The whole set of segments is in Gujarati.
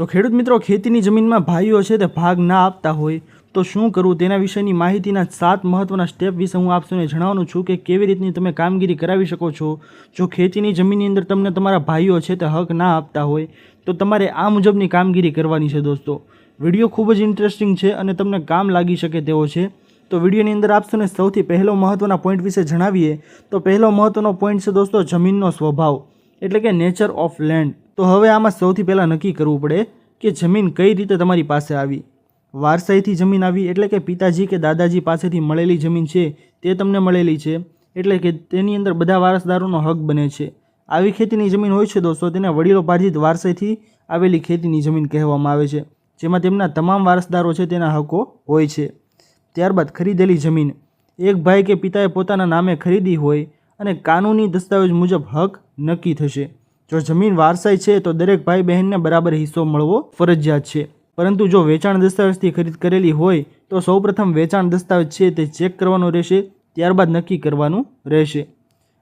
તો ખેડૂત મિત્રો, ખેતીની જમીનમાં ભાઈઓ છે તે ભાગ ના આપતા હોય. તો શું કરવું? તેના વિશેની માહિતીના સાત મહત્ત્વના સ્ટેપ વિશે હું આપસોને જણાવવાનું છું કે કેવી રીતની તમે કામગીરી કરાવી શકો છો. જો ખેતીની જમીનની અંદર તમને તમારા ભાઈઓ છે તે હક ના આપતા હોય, તો તમારે આ મુજબની કામગીરી કરવાની છે દોસ્તો. વીડિયો ખૂબ જ ઇન્ટરેસ્ટિંગ છે અને તમને કામ લાગી શકે તેવો છે. તો વિડીયોની અંદર આપશોને સૌથી પહેલો મહત્ત્વના પોઈન્ટ વિશે જણાવીએ. તો પહેલો મહત્ત્વનો પોઈન્ટ છે દોસ્તો, જમીનનો સ્વભાવ. એટલે કે નેચર ઓફ લેન્ડ તો હવે આમાં સૌથી પહેલાં નક્કી કરવું પડે કે જમીન કઈ રીતે તમારી પાસે આવી. વારસાઈથી જમીન આવી એટલે કે પિતાજી કે દાદાજી પાસેથી મળેલી જમીન છે તે તમને મળેલી છે એટલે કે તેની અંદર બધા વારસદારોનો હક બને છે. આવી ખેતીની જમીન હોય છે દોસ્તો તેને વડીલો પાર્જિત વારસાઈથી આવેલી ખેતીની જમીન કહેવામાં આવે છે, જેમાં તેમના તમામ વારસદારો છે તેના હકો હોય છે. ત્યારબાદ ખરીદેલી જમીન. એક ભાઈ કે પિતાએ પોતાના નામે ખરીદી હોય અને કાનૂની દસ્તાવેજ મુજબ હક નક્કી થશે. જો જમીન વારસાઈ છે તો દરેક ભાઈ બહેનને બરાબર હિસ્સો મળવો ફરજિયાત છે. પરંતુ જો વેચાણ દસ્તાવેજથી ખરીદ કરેલી હોય, તો સૌપ્રથમ વેચાણ દસ્તાવેજ છે તે ચેક કરવાનો રહેશે, ત્યારબાદ નક્કી કરવાનું રહેશે.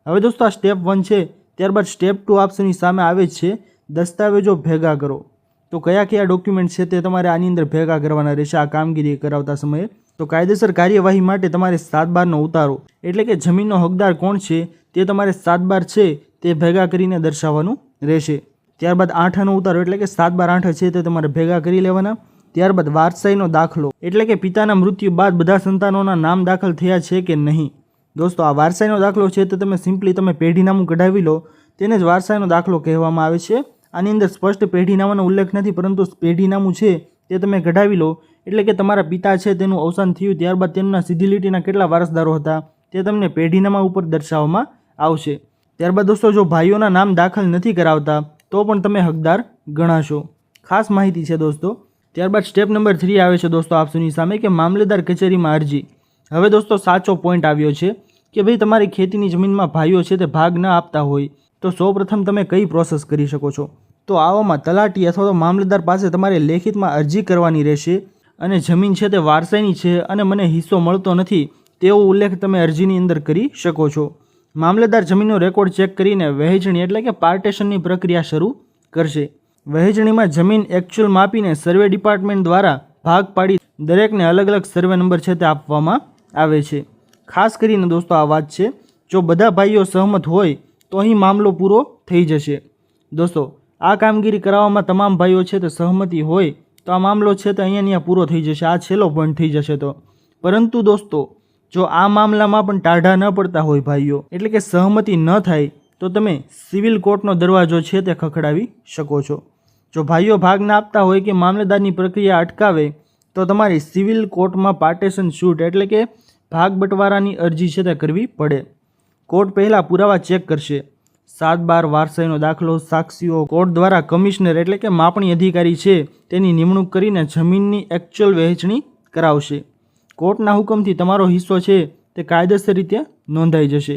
હવે દોસ્તો, આ સ્ટેપ વન છે. ત્યારબાદ સ્ટેપ ટુ ઓપ્શનની સામે આવે છે, દસ્તાવેજો ભેગા કરો. તો કયા કયા ડોક્યુમેન્ટ છે તે તમારે આની અંદર ભેગા કરવાના રહેશે, આ કામગીરી કરાવતા સમયે? તો કાયદેસર કાર્યવાહી માટે તમારે સાત બારનો ઉતારો. એટલે કે જમીનનો હકદાર કોણ છે તે તમારે સાત બાર છે તે ભેગા કરીને દર્શાવવાનું રહેશે. ત્યારબાદ આઠાનો ઉતારો એટલે કે સાત બાર આઠ છે તે તમારે ભેગા કરી લેવાના. ત્યારબાદ વારસાઈનો દાખલો એટલે કે પિતાના મૃત્યુ બાદ બધા સંતાનોના નામ દાખલ થયા છે કે નહીં? દોસ્તો, આ વારસાઈનો દાખલો છે તે તમે સિમ્પલી તમે પેઢીનામું કઢાવી લો. તેને જ વારસાઈનો દાખલો કહેવામાં આવે છે. આની અંદર સ્પષ્ટ પેઢીનામાનો ઉલ્લેખ નથી, પરંતુ પેઢીનામું છે તે તમે કઢાવી લો. એટલે કે તમારા પિતા છે તેનું અવસાન થયું, ત્યારબાદ તેમના સીધી લીટીના કેટલા વારસદારો હતા તે તમને પેઢીનામા ઉપર દર્શાવવામાં આવશે. ત્યારબાદ દોસ્તો, જો ભાઈઓના નામ દાખલ નથી કરાવતા, તો પણ તમે હકદાર ગણાશો. ખાસ માહિતી છે દોસ્તો. ત્યારબાદ સ્ટેપ નંબર થ્રી આવે છે દોસ્તો આપસુની સામે કે મામલેદાર કચેરીમાં અરજી. હવે દોસ્તો સાચો પોઈન્ટ આવ્યો છે કે ભાઈ તમારી ખેતીની જમીનમાં ભાઈઓ છે તે ભાગ ન આપતા હોય, તો સૌપ્રથમ તમે કઈ પ્રોસેસ કરી શકો છો? તો આવામાં તલાટી અથવા તો મામલતદાર પાસે તમારે લેખિતમાં અરજી કરવાની રહેશે અને જમીન છે તે વારસાઈની છે અને મને હિસ્સો મળતો નથી તેવો ઉલ્લેખ તમે અરજીની અંદર કરી શકો છો. મામલેદાર જમીનનો રેકોર્ડ ચેક કરીને વહેંચણી એટલે કે પાર્ટેશનની પ્રક્રિયા શરૂ કરશે. વહેંચણીમાં જમીન એકચ્યુઅલ માપીને સર્વે ડિપાર્ટમેન્ટ દ્વારા ભાગ પાડી દરેકને અલગ અલગ સર્વે નંબર છે તે આપવામાં આવે છે. ખાસ કરીને દોસ્તો આ વાત છે, જો બધા ભાઈઓ સહમત હોય તો અહીં મામલો પૂરો થઈ જશે. દોસ્તો, આ કામગીરી કરાવવામાં તમામ ભાઈઓ છે તે સહમતી હોય તો આ મામલો છે તે અહીંયા અહીંયા પૂરો થઈ જશે, આ છેલ્લો પોઈન્ટ થઈ જશે તો. પરંતુ દોસ્તો જો આ મામલામાં પણ ટાઢા ન પડતા હોય ભાઈઓ, એટલે કે સહમતિ ન થાય, તો તમે સિવિલ કોર્ટનો દરવાજો છે તે ખખડાવી શકો છો. જો ભાઈઓ ભાગ ના આપતા હોય કે મામલતદારની પ્રક્રિયા અટકાવે, તો તમારી સિવિલ કોર્ટમાં પાર્ટેશન શૂટ એટલે કે ભાગ બંટવારાની અરજી છે તે કરવી પડે. કોર્ટ પહેલાં પુરાવા ચેક કરશે. સાત બાર વારસાઈનો દાખલો, સાક્ષીઓ, કોર્ટ દ્વારા કમિશનર એટલે કે માપણી અધિકારી છે, તેની નિમણૂક કરીને જમીનની એકચ્યુઅલ વહેંચણી કરાવશે. કોર્ટના હુકમથી તમારો હિસ્સો છે તે કાયદેસર રીતે નોંધાઈ જશે.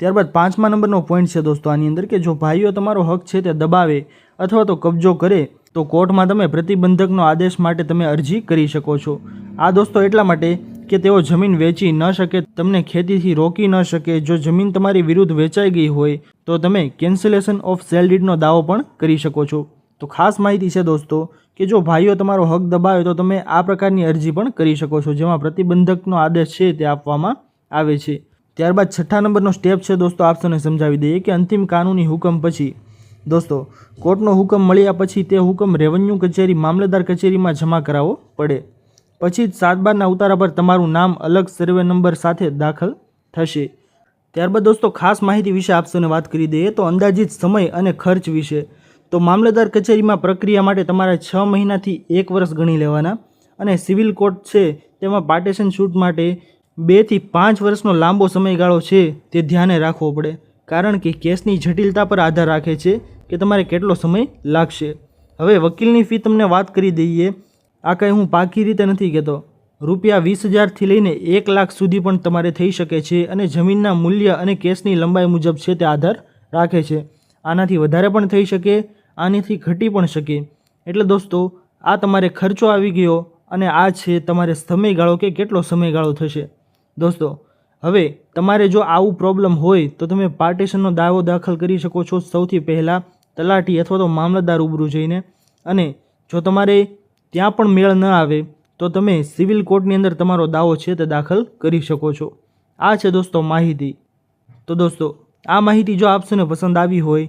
ત્યારબાદ પાંચમા નંબરનો પોઈન્ટ છે દોસ્તો આની અંદર કે જો ભાઈઓ તમારો હક છે તે દબાવે અથવા તો કબજો કરે, તો કોર્ટમાં તમે પ્રતિબંધકનો આદેશ માટે તમે અરજી કરી શકો છો. આ દોસ્તો એટલા માટે કે તેઓ જમીન વેચી ન શકે, તમને ખેતીથી રોકી ન શકે, જો જમીન તમારી વિરુદ્ધ વેચાઈ ગઈ હોય, તો તમે કેન્સલેશન ઓફ સેલ ડીડનો દાવો પણ કરી શકો છો. તો ખાસ માહિતી છે દોસ્તો કે જો ભાઈઓ તમારો હક દબાવે તો તમે આ પ્રકારની અરજી પણ કરી શકો છો, જેમાં પ્રતિબંધકનો આદેશ છે તે આપવામાં આવે છે. ત્યારબાદ છઠ્ઠા નંબરનો સ્ટેપ છે, દોસ્તો આપસોને સમજાવી દઈએ કે અંતિમ કાનૂની હુકમ પછી, દોસ્તો, કોર્ટનો હુકમ મળ્યા પછી તે હુકમ રેવન્યુ કચેરી મામલેદાર કચેરીમાં જમા કરાવવો પડે. પછી જ સાત બારના ઉતારા પર તમારું નામ અલગ સર્વે નંબર સાથે દાખલ થશે. ત્યારબાદ દોસ્તો, ખાસ માહિતી વિશે આપસોને વાત કરી દઈએ તો અંદાજિત સમય અને ખર્ચ વિશે. તો મામલેદાર કચેરીમાં પ્રક્રિયા માટે તમારે છ મહિનાથી એક વર્ષ ગણી લેવાના અને સિવિલ કોર્ટ છે તેમાં પાર્ટેશન શૂટ માટે બેથી પાંચ વર્ષનો લાંબો સમયગાળો છે તે ધ્યાને રાખવો પડે. કારણ કે કેસની જટિલતા પર આધાર રાખે છે કે તમારે કેટલો સમય લાગશે. હવે વકીલની ફી તમને વાત કરી દઈએ. આ કંઈ હું પાકી રીતે નથી કહેતો. રૂપિયા વીસ હજારથી લઈને એક લાખ સુધી પણ તમારે થઈ શકે છે અને જમીનના મૂલ્ય અને કેસની લંબાઈ મુજબ છે તે આધાર રાખે છે. આનાથી વધારે પણ થઈ શકે આનાથી ઘટી પણ શકે. એટલે દોસ્તો, આ તમારે ખર્ચો આવી ગયો અને આ છે તમારે સમયગાળો કે કેટલો સમયગાળો થશે. દોસ્તો, હવે તમારે જો આવું પ્રોબ્લેમ હોય તો તમે પાર્ટીશનનો દાવો દાખલ કરી શકો છો સૌથી પહેલાં તલાટી અથવા તો મામલતદાર રૂબરૂ જઈને. અને જો તમારે ત્યાં પણ મેળ ન આવે તો તમે સિવિલ કોર્ટની અંદર તમારો દાવો છે તે દાખલ કરી શકો છો. આ છે દોસ્તો માહિતી. તો દોસ્તો, આ માહિતી જો આપસોને પસંદ આવી હોય